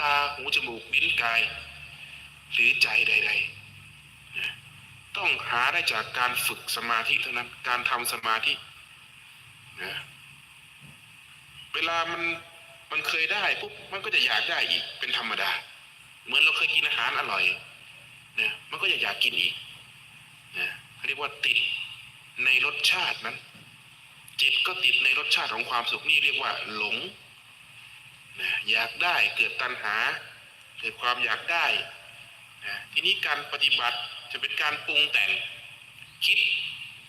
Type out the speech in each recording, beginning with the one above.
ตาหูจมูกลิ้นกาย หรือใจใดๆนะต้องหาได้จากการฝึกสมาธิเท่านั้นการทำสมาธินะเวลามันมันเคยได้ปุ๊บมันก็จะอยากได้อีกเป็นธรรมดา เหมือนเราเคยกินอาหารอร่อยนะมันก็จะอยากกินอีกนะเขาเรียกว่าติดในรสชาตินั้น จิตก็ติดในรสชาติของความสุขนี่เรียกว่าหลง อยากได้เกิดตัณหา เกิดความอยากได้นะทีนี้การปฏิบัติจะเป็นการปรุงแต่งคิด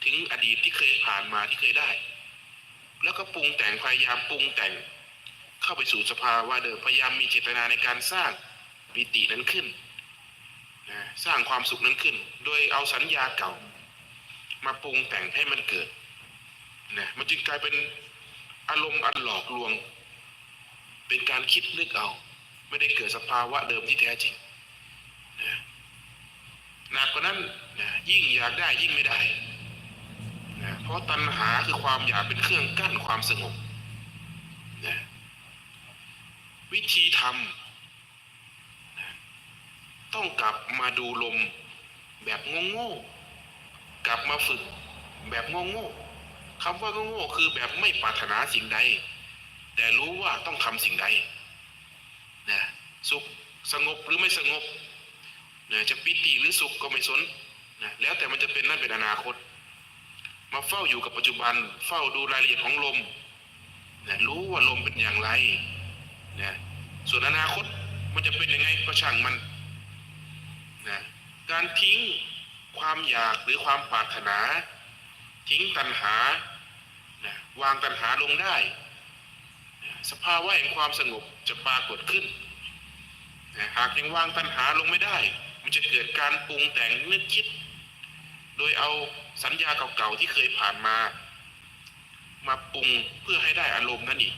ถึงอดีตที่เคยผ่านมาที่เคยได้ แล้วก็ปรุงแต่งพยายามปรุงแต่งเข้าไปสู่สภาวะเดิมพยายามมีเจตนาในการสร้างปิตินั้นขึ้นนะสร้างความสุขนั้นขึ้น โดยเอาสัญญาเก่า มาปรุงแต่งให้มันเกิดนะมันจึงกลายเป็นอารมณ์อันหลอกลวง เป็นการคิดนึกเอา ไม่ได้เกิดสภาวะเดิมที่แท้จริงนะหนักกว่านั้นนะยิ่งอยากได้ยิ่งไม่ได้นะเพราะตัณหาคือความอยากเป็นเครื่องกั้นความสงบนะวิธีทำนะต้องกลับมาดูลมแบบโง่ๆกลับมาฝึกแบบโง่ๆคำว่าโง่ๆคือแบบไม่ปรารถนาสิ่งใด แต่รู้ว่าต้องทำสิ่งใดนะสุขสงบหรือไม่สงบนะจะปิติหรือสุขก็ไม่สนนะแล้วแต่มันจะเป็นนั่นเป็นอนาคต มาเฝ้าอยู่กับปัจจุบัน เฝ้าดูรายละเอียดของลมนะรู้ว่าลมเป็นอย่างไรนะส่วนอนาคตมันจะเป็นยังไงก็ช่างมันนะการทิ้งความอยากหรือความปรารถนา ทิ้งตัณหานะวางตัณหาลงได้ สภาวะแห่งความสงบจะปรากฏขึ้น หากยังวางตัณหาลงไม่ได้ มันจะเกิดการปรุงแต่งนึกคิด โดยเอาสัญญาเก่าๆที่เคยผ่านมา มาปรุงเพื่อให้ได้อารมณ์นั่นอีก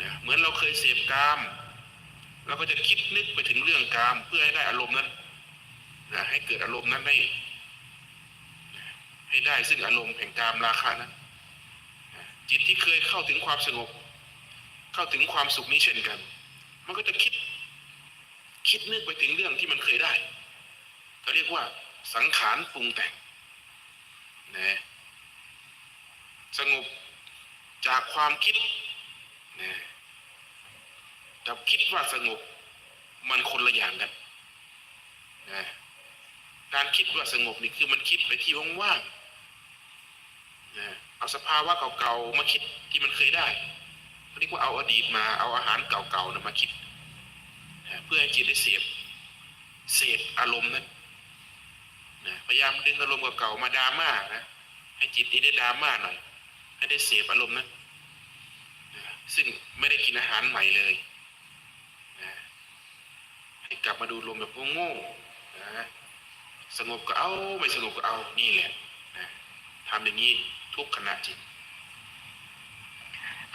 นะเหมือนเราเคยเสพกามเราก็จะคิดนึกไปถึงเรื่องกามเพื่อให้ได้อารมณ์นั้นนะให้เกิดอารมณ์นั้นให้ให้ได้ซึ่งอารมณ์แห่งกามราคะนั้นจิตที่เคยเข้าถึงความสงบ เข้าถึงความสุขนี้เช่นกัน มันก็จะคิด คิดนึกไปถึงเรื่องที่มันเคยได้เขาเรียกว่า สังขารปรุงแต่งนะสงบจากความคิดนะกับคิดว่าสงบมันคนละอย่างกันนะการคิดว่าสงบนี่คือมันคิดไปที่ว่างๆนะเอาสภาวะเก่าๆมาคิดที่มันเคยได้ เรียกว่าเอาอดีตมาเอาอาหารเก่าๆนะมาคิดนเพื่อให้จิตได้เสพเสพอารมณ์นั้นนะพยายามดึงอารมณ์เก่าๆมาดราม่านะให้จิตนี้ได้ดราม่าหน่อย ให้ได้เสพอารมณ์นั้นนะซึ่งไม่ได้กินอาหารใหม่เลยนะให้กลับมาดูลมแบบโง่ๆนะสงบก็เอาไม่สงบก็เอานี่แหละนะทำอย่างนี้ทุกขณะจิต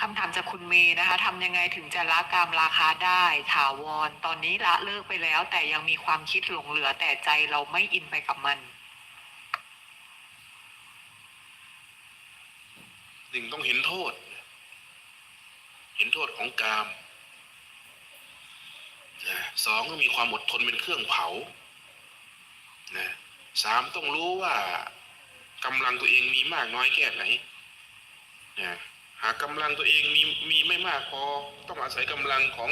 คำถามจากคุณเมย์นะคะทำยังไงถึงจะละกามราคาได้ถาวร ตอนนี้ละเลิกไปแล้ว แต่ยังมีความคิดหลงเหลือแต่ใจเราไม่อินไปกับมัน หนึ่งต้องเห็นโทษ เห็นโทษของกามนะสองต้องมีความอดทนเป็นเครื่องเผานะสามต้องรู้ว่ากำลังตัวเองมีมากน้อยแค่ไหนากกำลังตัวเองมีมีไม่มากพอต้องอาศัยกำลังของ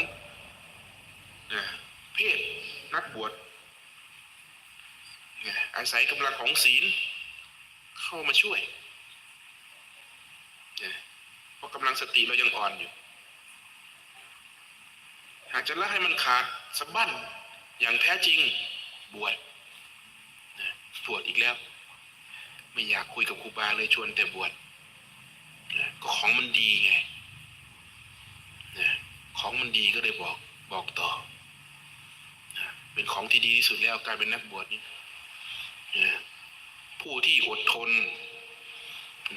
เพศนักบวชนะอาศัยกำลังของศีลเข้ามาช่วยนะเพราะกำลังสติเรายังอ่อนอยู่ หากจะละให้มันขาดสะบั้นอย่างแท้จริงบวชบวชอีกแล้ว ไม่อยากคุยกับครูบาเลยชวนแต่บวช ก็ของมันดีไงนะของมันดีก็เลยบอกบอกต่อนะเป็นของที่ดีที่สุดแล้วการเป็นนักบวชนี่นะผู้ที่อดทน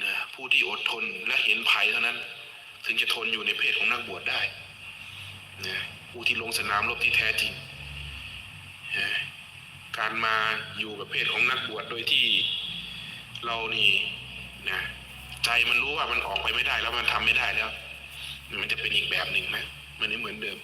นะผู้ที่อดทนและเห็นภัยเท่านั้น ถึงจะทนอยู่ในเพศของนักบวชได้นะผู้ที่ลงสนามรบที่แท้จริงนะการมาอยู่กับเพศของนักบวชโดยที่เรานี่ ใจมันรู้ว่ามันออกไปไม่ได้แล้วมันทำไม่ได้แล้ว มันจะเป็นอีกแบบหนึ่งนะมันไม่เหมือนเดิม